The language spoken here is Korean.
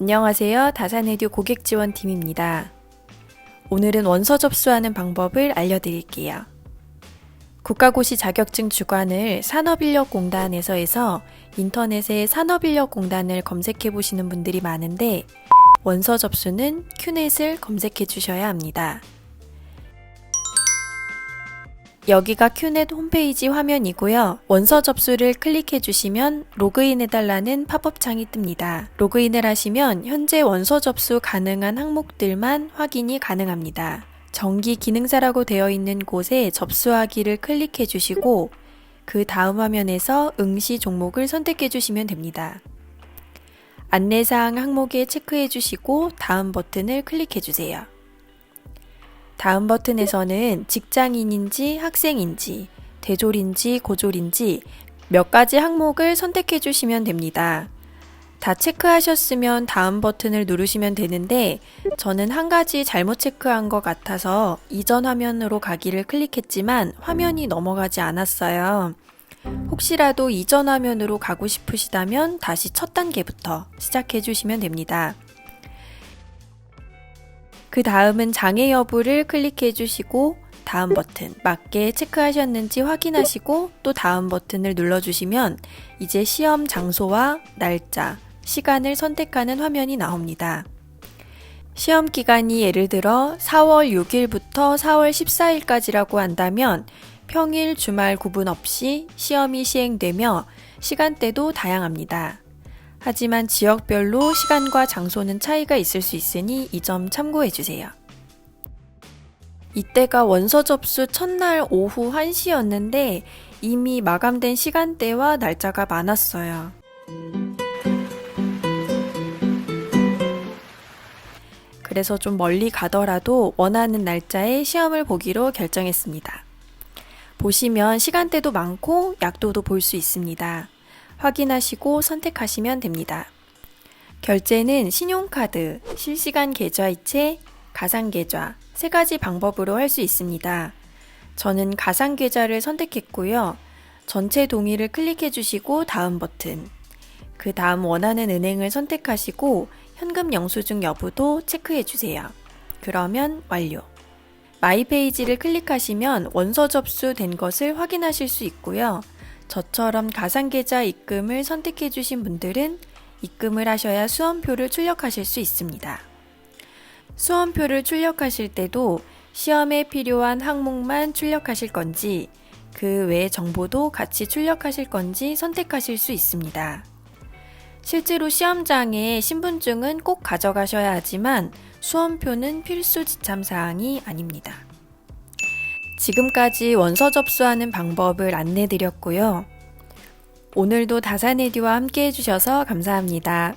안녕하세요. 다산에듀 고객지원팀입니다. 오늘은 원서 접수하는 방법을 알려드릴게요. 국가고시 자격증 주관을 산업인력공단에서 해서 인터넷에 산업인력공단을 검색해 보시는 분들이 많은데 원서 접수는 큐넷을 검색해 주셔야 합니다. 여기가 큐넷 홈페이지 화면이고요. 원서 접수를 클릭해 주시면 로그인 해달라는 팝업 창이 뜹니다. 로그인을 하시면 현재 원서 접수 가능한 항목들만 확인이 가능합니다. 정기 기능사라고 되어 있는 곳에 접수하기를 클릭해 주시고 그 다음 화면에서 응시 종목을 선택해 주시면 됩니다. 안내사항 항목에 체크해 주시고 다음 버튼을 클릭해 주세요. 다음 버튼에서는 직장인인지 학생인지 대졸인지 고졸인지 몇 가지 항목을 선택해 주시면 됩니다. 다 체크하셨으면 다음 버튼을 누르시면 되는데 저는 한 가지 잘못 체크한 것 같아서 이전 화면으로 가기를 클릭했지만 화면이 넘어가지 않았어요. 혹시라도 이전 화면으로 가고 싶으시다면 다시 첫 단계부터 시작해 주시면 됩니다. 그 다음은 장애 여부를 클릭해 주시고 다음 버튼 맞게 체크하셨는지 확인하시고 또 다음 버튼을 눌러주시면 이제 시험 장소와 날짜, 시간을 선택하는 화면이 나옵니다. 시험 기간이 예를 들어 4월 6일부터 4월 14일까지라고 한다면 평일, 주말 구분 없이 시험이 시행되며 시간대도 다양합니다. 하지만 지역별로 시간과 장소는 차이가 있을 수 있으니 이 점 참고해 주세요. 이때가 원서 접수 첫날 오후 1시였는데 이미 마감된 시간대와 날짜가 많았어요. 그래서 좀 멀리 가더라도 원하는 날짜에 시험을 보기로 결정했습니다. 보시면 시간대도 많고 약도도 볼 수 있습니다. 확인하시고 선택하시면 됩니다. 결제는 신용카드, 실시간 계좌이체, 가상계좌 세 가지 방법으로 할 수 있습니다. 저는 가상계좌를 선택했고요. 전체 동의를 클릭해 주시고 다음 버튼. 그 다음 원하는 은행을 선택하시고 현금 영수증 여부도 체크해 주세요. 그러면 완료. 마이 페이지를 클릭하시면 원서 접수된 것을 확인하실 수 있고요. 저처럼 가상계좌 입금을 선택해 주신 분들은 입금을 하셔야 수험표를 출력하실 수 있습니다. 수험표를 출력하실 때도 시험에 필요한 항목만 출력하실 건지 그 외 정보도 같이 출력하실 건지 선택하실 수 있습니다. 실제로 시험장에 신분증은 꼭 가져가셔야 하지만 수험표는 필수 지참 사항이 아닙니다. 지금까지 원서 접수하는 방법을 안내 드렸고요. 오늘도 다산에디와 함께 해주셔서 감사합니다.